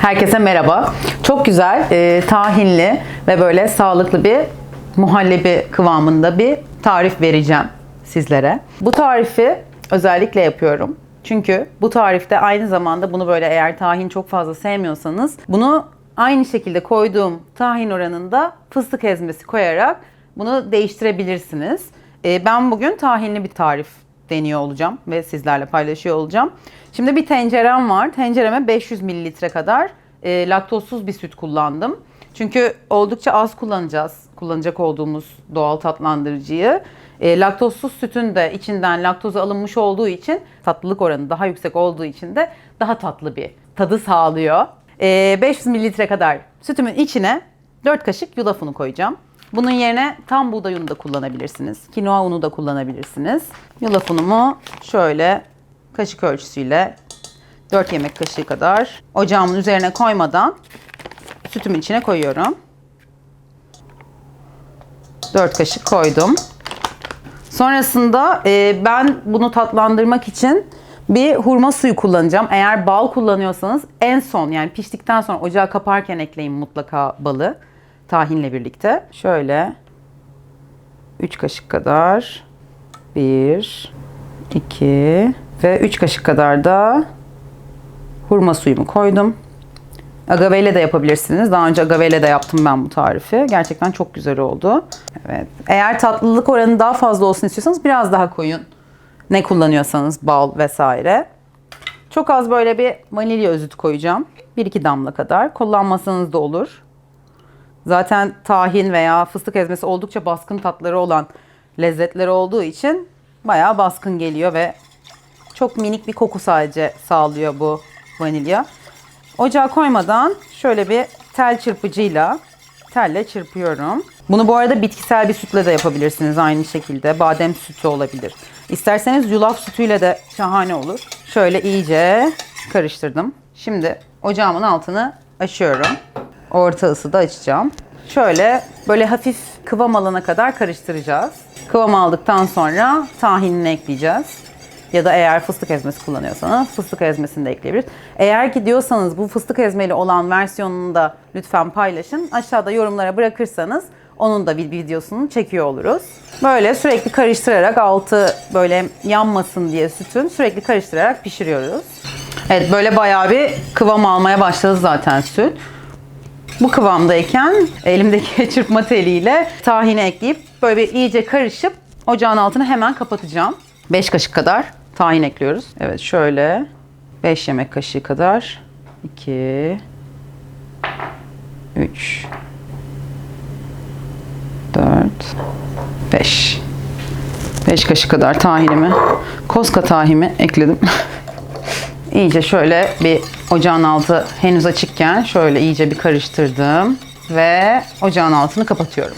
Herkese merhaba. Çok güzel, e, tahinli ve böyle sağlıklı bir muhallebi kıvamında bir tarif vereceğim sizlere. Bu tarifi özellikle yapıyorum. Çünkü bu tarifte aynı zamanda bunu böyle eğer tahin çok fazla sevmiyorsanız bunu aynı şekilde koyduğum tahin oranında fıstık ezmesi koyarak bunu değiştirebilirsiniz. E, ben bugün tahinli bir tarif deniyor olacağım ve sizlerle paylaşıyor olacağım. Şimdi bir tencerem var. Tencereme 500 mililitre kadar e, laktozsuz bir süt kullandım. Çünkü oldukça az kullanacağız. Kullanacak olduğumuz doğal tatlandırıcıyı. E, laktozsuz sütün de içinden laktozu alınmış olduğu için tatlılık oranı daha yüksek olduğu için de daha tatlı bir tadı sağlıyor. E, 500 mililitre kadar sütümün içine 4 kaşık yulaf unu koyacağım. Bunun yerine tam buğday unu da kullanabilirsiniz. Kinoa unu da kullanabilirsiniz. Yulaf unumu şöyle kaşık ölçüsüyle 4 yemek kaşığı kadar ocağımın üzerine koymadan sütümün içine koyuyorum. 4 kaşık koydum. Sonrasında e, ben bunu tatlandırmak için bir hurma suyu kullanacağım. Eğer bal kullanıyorsanız en son yani piştikten sonra ocağı kaparken ekleyin mutlaka balı tahinle birlikte. Şöyle 3 kaşık kadar 1 2 ve 3 kaşık kadar da hurma suyumu koydum. Agave ile de yapabilirsiniz. Daha önce agave ile de yaptım ben bu tarifi. Gerçekten çok güzel oldu. Evet. Eğer tatlılık oranı daha fazla olsun istiyorsanız biraz daha koyun. Ne kullanıyorsanız bal vesaire. Çok az böyle bir vanilya özütü koyacağım. 1-2 damla kadar. Kullanmasanız da olur. Zaten tahin veya fıstık ezmesi oldukça baskın tatları olan lezzetleri olduğu için bayağı baskın geliyor ve çok minik bir koku sadece sağlıyor bu vanilya. Ocağa koymadan şöyle bir tel çırpıcıyla telle çırpıyorum. Bunu bu arada bitkisel bir sütle de yapabilirsiniz aynı şekilde. Badem sütü olabilir. İsterseniz yulaf sütüyle de şahane olur. Şöyle iyice karıştırdım. Şimdi ocağımın altını açıyorum. Orta ısıda açacağım. Şöyle böyle hafif kıvam alana kadar karıştıracağız. Kıvam aldıktan sonra tahinini ekleyeceğiz. Ya da eğer fıstık ezmesi kullanıyorsanız fıstık ezmesini de ekleyebiliriz. Eğer ki diyorsanız bu fıstık ezmeli olan versiyonunu da lütfen paylaşın. Aşağıda yorumlara bırakırsanız onun da bir videosunu çekiyor oluruz. Böyle sürekli karıştırarak altı böyle yanmasın diye sütün sürekli karıştırarak pişiriyoruz. Evet böyle bayağı bir kıvam almaya başladı zaten süt. Bu kıvamdayken elimdeki çırpma teliyle tahini ekleyip böyle bir iyice karışıp ocağın altını hemen kapatacağım. 5 kaşık kadar tahin ekliyoruz. Evet şöyle 5 yemek kaşığı kadar 2 3 4 5 5 kaşık kadar tahinimi koska tahinimi ekledim. İyice şöyle bir ocağın altı henüz açıkken şöyle iyice bir karıştırdım ve ocağın altını kapatıyorum.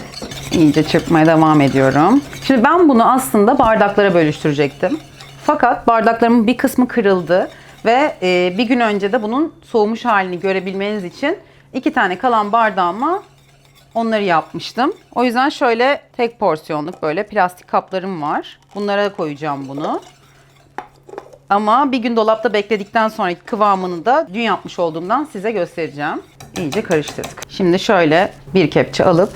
İyice çırpmaya devam ediyorum. Şimdi ben bunu aslında bardaklara bölüştürecektim. Fakat bardaklarımın bir kısmı kırıldı ve e, bir gün önce de bunun soğumuş halini görebilmeniz için iki tane kalan bardağıma onları yapmıştım. O yüzden şöyle tek porsiyonluk böyle plastik kaplarım var. Bunlara koyacağım bunu. Ama bir gün dolapta bekledikten sonraki kıvamını da dün yapmış olduğumdan size göstereceğim. İyice karıştırdık. Şimdi şöyle bir kepçe alıp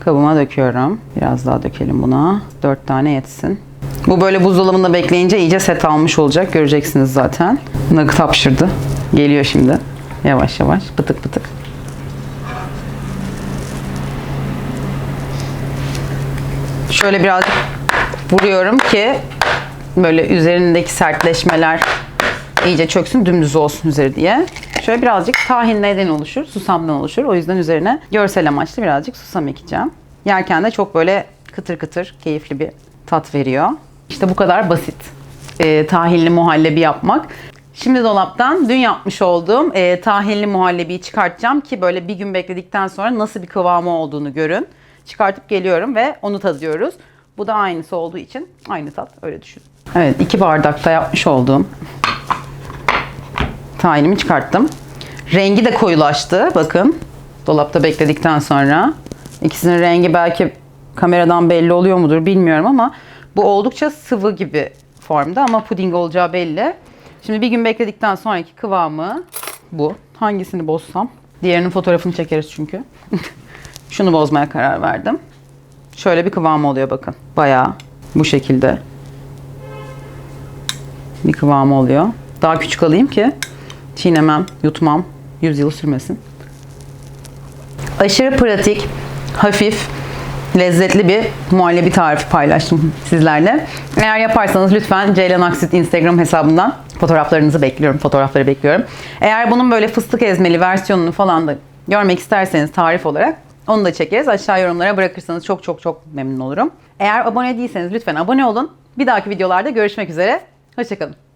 kabıma döküyorum. Biraz daha dökelim buna. 4 tane yetsin. Bu böyle buzdolabında bekleyince iyice set almış olacak. Göreceksiniz zaten. Nugget hapşırdı. Geliyor şimdi. Yavaş yavaş. Pıtık pıtık. Şöyle birazcık vuruyorum ki böyle üzerindeki sertleşmeler iyice çöksün, dümdüz olsun üzeri diye. Şöyle birazcık tahin neden oluşur? Susamdan oluşur. O yüzden üzerine görsel amaçlı birazcık susam ekeceğim. Yerken de çok böyle kıtır kıtır, keyifli bir tat veriyor. İşte bu kadar basit. E, tahinli muhallebi yapmak. Şimdi dolaptan dün yapmış olduğum e, tahinli muhallebiyi çıkartacağım ki böyle bir gün bekledikten sonra nasıl bir kıvamı olduğunu görün. Çıkartıp geliyorum ve onu tadıyoruz. Bu da aynısı olduğu için aynı tat öyle düşün. Evet iki bardakta yapmış olduğum tahinimi çıkarttım. Rengi de koyulaştı. Bakın dolapta bekledikten sonra. İkisinin rengi belki kameradan belli oluyor mudur bilmiyorum ama bu oldukça sıvı gibi formda ama puding olacağı belli. Şimdi bir gün bekledikten sonraki kıvamı bu. Hangisini bozsam? Diğerinin fotoğrafını çekeriz çünkü. Şunu bozmaya karar verdim. Şöyle bir kıvamı oluyor bakın. Bayağı bu şekilde bir kıvamı oluyor. Daha küçük alayım ki çiğnemem, yutmam, 100 yıl sürmesin. Aşırı pratik, hafif, lezzetli bir muhallebi tarifi paylaştım sizlerle. Eğer yaparsanız lütfen Ceylan Aksit Instagram hesabından fotoğraflarınızı bekliyorum, fotoğrafları bekliyorum. Eğer bunun böyle fıstık ezmeli versiyonunu falan da görmek isterseniz tarif olarak onu da çekeriz. Aşağı yorumlara bırakırsanız çok çok çok memnun olurum. Eğer abone değilseniz lütfen abone olun. Bir dahaki videolarda görüşmek üzere. Hoşçakalın.